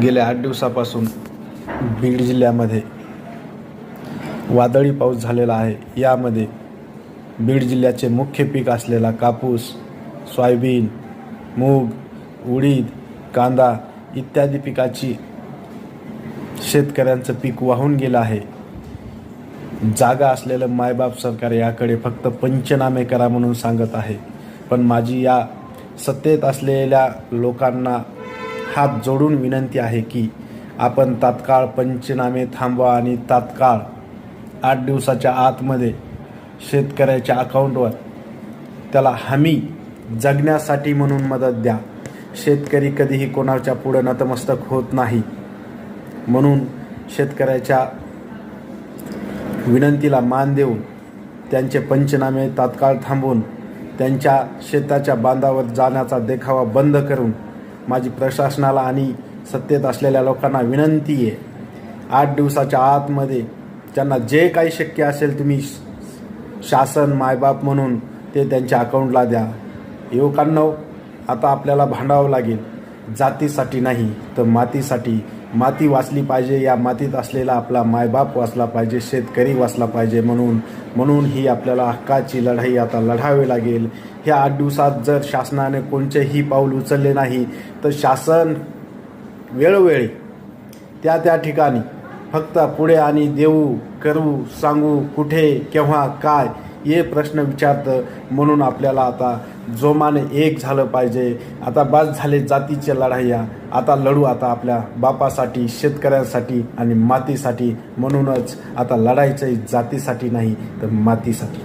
गेल्या आठ दिवसापासून बीड जिल्ह्यामध्ये वादळी पाऊस झालेला आहे. यामध्ये बीड जिल्ह्याचे मुख्य पीक असलेला कापूस सोयाबीन मूग उडीद कांदा इत्यादी पिकाची शेतकऱ्यांचं पीक वाहून गेलं आहे. जागा असलेलं मायबाप सरकार याकडे फक्त पंचनामे करा म्हणून सांगत आहे. पण माझी या सत्तेत असलेल्या लोकांना हात जोडून विनंती आहे की आपण तात्काळ पंचनामे थांबवा आणि तात्काळ आठ दिवसाच्या आतमध्ये शेतकऱ्याच्या अकाउंटवर त्याला हमी जगण्यासाठी म्हणून मदत द्या. शेतकरी कधीही कोणाच्या पुढं नतमस्तक होत नाही म्हणून शेतकऱ्याच्या विनंतीला मान देऊन त्यांचे पंचनामे तात्काळ थांबवून त्यांच्या शेताच्या बांधावर जाण्याचा देखावा बंद करून माझी प्रशासनाला आणि सत्तेत असलेल्या लोकांना विनंती आहे. आठ दिवसाच्या आतमध्ये त्यांना जे काही शक्य असेल तुम्ही शासन मायबाप म्हणून ते त्यांच्या अकाउंटला द्या. युवकांना आता आपल्याला भांडावं लागेल. जातीसाठी नाही तर मातीसाठी. माती वाचली पाहिजे या मातीत असलेला आपला मायबाप वाचला पाहिजे शेतकरी वाचला पाहिजे म्हणून म्हणून ही आपल्याला हक्काची लढाई आता लढावी लागेल. ह्या आठ दिवसात जर शासनाने कोणतेही पाऊल उचलले नाही तर शासन वेळोवेळी त्या त्या ठिकाणी फक्त पुढे आणि देऊ करू सांगू कुठे केव्हा काय हे प्रश्न विचारतं म्हणून आपल्याला आता जोमाने एक झालं पाहिजे. आता बस झाले जातीच्या लढाया. आता लढू आता आपल्या बापासाठी शेतकऱ्यांसाठी आणि मातीसाठी. म्हणूनच आता लढायचं जातीसाठी नाही तर मातीसाठी.